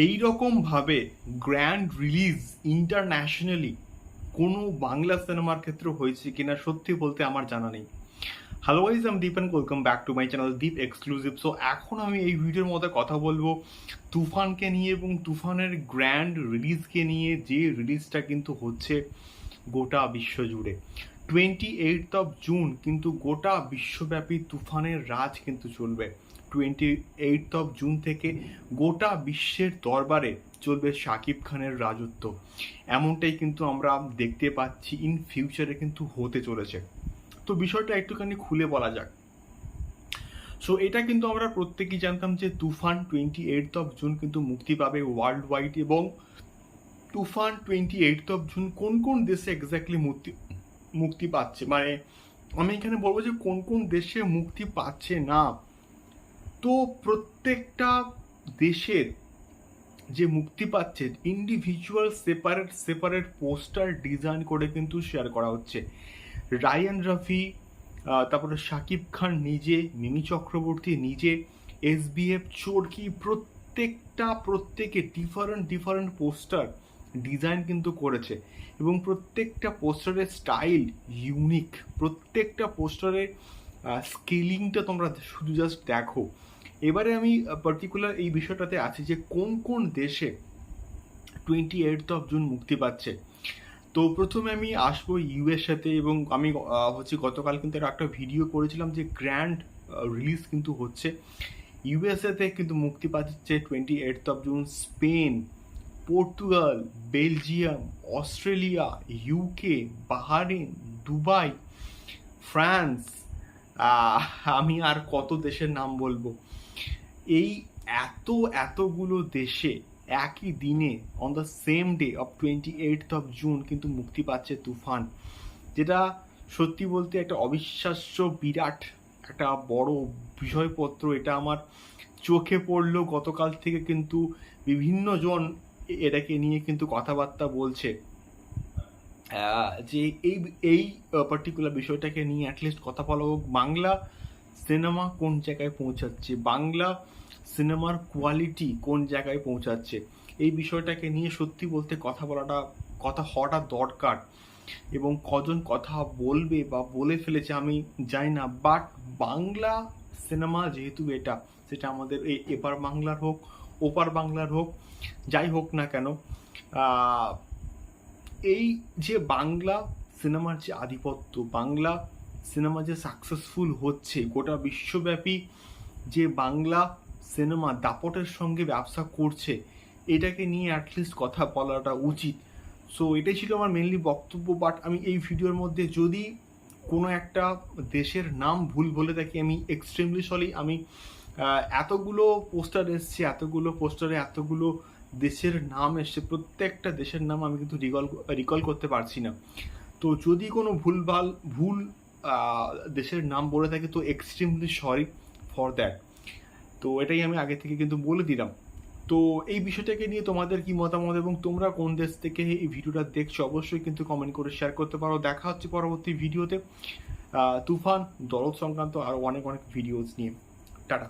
এই রকমভাবে grand release internationally কোনো বাংলা সিনেমার ক্ষেত্রে হয়েছে কিনা সত্যি বলতে আমার জানা নেই। Hello guys I'm Deep and welcome back to my channel Deep exclusive so এখন আমি এই ভিডিওর মধ্যে কথা বলব তুফানকে নিয়ে এবং তুফানের গ্র্যান্ড রিলিজকে নিয়ে, যে রিলিজটা কিন্তু হচ্ছে গোটা বিশ্ব জুড়ে। টোয়েন্টি এইট অফ জুন কিন্তু গোটা বিশ্বব্যাপী তুফানের রাজ কিন্তু চলবে। টোয়েন্টি এইট অফ জুন থেকে গোটা বিশ্বের দরবারে চলবে শাকিব খানের রাজত্ব। এমনটাই কিন্তু আমরা দেখতে পাচ্ছি ইন ফিউচারে কিন্তু হতে চলেছে। তো বিষয়টা একটুখানি খুলে বলা যাক। সো এটা কিন্তু আমরা প্রত্যেকেই জানতাম যে Toofan twenty eight of June কিন্তু মুক্তি পাবে ওয়ার্ল্ড ওয়াইড এবং Toofan twenty eight of June কোন কোন দেশে এক্স্যাক্টলি মুক্তি মুক্তি পাচ্ছে? মানে আমি এখানে বলব যে কোন কোন দেশে মুক্তি পাচ্ছে না? তো প্রত্যেকটা দেশের যে মুক্তি পাচ্ছে individual separate separate poster design করে কিন্তু শেয়ার করা হচ্ছে। রায়ান রফি তারপরে শাকিব খান নিজে, মিমি চক্রবর্তী নিজে এস বিএফ চোরকি প্রত্যেকটা, প্রত্যেকে ডিফারেন্ট ডিফারেন্ট পোস্টার ডিজাইন কিন্তু করেছে। এবং প্রত্যেকটা পোস্টারের স্টাইল ইউনিক প্রত্যেকটা পোস্টারের স্কেলিংটা তোমরা শুধু জাস্ট দেখো। এবারে আমি পার্টিকুলার এই বিষয়টাতে আছি যে কোন কোন দেশে টোয়েন্টি এইট অফ জুন মুক্তি পাচ্ছে। তো প্রথমে আমি আসব ইউএসএতে এবং আমি হচ্ছে গতকাল কিন্তু একটা ভিডিও করেছিলাম যে গ্র্যান্ড রিলিজ কিন্তু হচ্ছে। ইউএসএতে কিন্তু মুক্তি পাচ্ছে twenty eight of June Spain Portugal Belgium Australia UK Bahrain Dubai France আমি আর কত দেশের নাম বলব? এই এত, এতগুলো দেশে একই দিনে on the same day of twenty eight of June কিন্তু মুক্তি পাচ্ছে তুফান। যেটা সত্যি বলতে একটা অবিশ্বাস্য বিরাট, একটা বড় বিষয়পত্র। এটা আমার চোখে পড়ল গতকাল থেকে কিন্তু বিভিন্ন জন এটাকে নিয়ে কিন্তু কথাবার্তা বলছে। যে এই এই পার্টিকুলার বিষয়টাকে নিয়ে অ্যাটলিস্ট কথা বলা হোক। বাংলা সিনেমা কোন জায়গায় পৌঁছাচ্ছে? বাংলা সিনেমার কোয়ালিটি কোন জায়গায় পৌঁছাচ্ছে? এই বিষয়টাকে নিয়ে সত্যি বলতে কথা বলাটা, কথা হওয়াটা দরকার। এবং কজন কথা বলবে বা বলে ফেলেছে আমি জানি না। বাট বাংলা সিনেমা যেহেতু এটা, সেটা আমাদের এই এপার বাংলার হোক, ওপার বাংলার হোক, যাই হোক না কেন এই যে বাংলা সিনেমার যে আধিপত্য, বাংলা সিনেমা যে সাকসেসফুল হচ্ছে, গোটা বিশ্বব্যাপী যে বাংলা সিনেমা দাপটের সঙ্গে ব্যবসা করছে, এটাকে নিয়ে অ্যাটলিস্ট কথা বলাটা উচিত। সো এটাই ছিল আমার মেনলি বক্তব্য বাট আমি এই ভিডিওর মধ্যে যদি কোনো একটা দেশের নাম ভুল বলে থাকি, আমি এক্সট্রিমলি সরি আমি এতগুলো পোস্টার এসছে, এতগুলো পোস্টারে এতগুলো দেশের নাম এসছে, প্রত্যেকটা দেশের নাম আমি কিন্তু রিকল রিকল করতে পারছি না। তো যদি কোনো ভুলভাল, ভুল দেশের নাম বলে থাকি, তো এক্সট্রিমলি সরি ফর দ্যাট তো এটাই আমি আগে থেকে কিন্তু বলে দিলাম। তো এই বিষয়টাকে নিয়ে তোমাদের কি মতামত এবং তোমরা কোন দেশ থেকে এই ভিডিওটা দেখছ, অবশ্যই কিন্তু কমেন্ট করে শেয়ার করতে পারো। দেখা হচ্ছে পরবর্তী ভিডিওতে। তুফান, দরদ সংক্রান্ত আরও অনেক অনেক ভিডিওস নিয়ে। টাটা।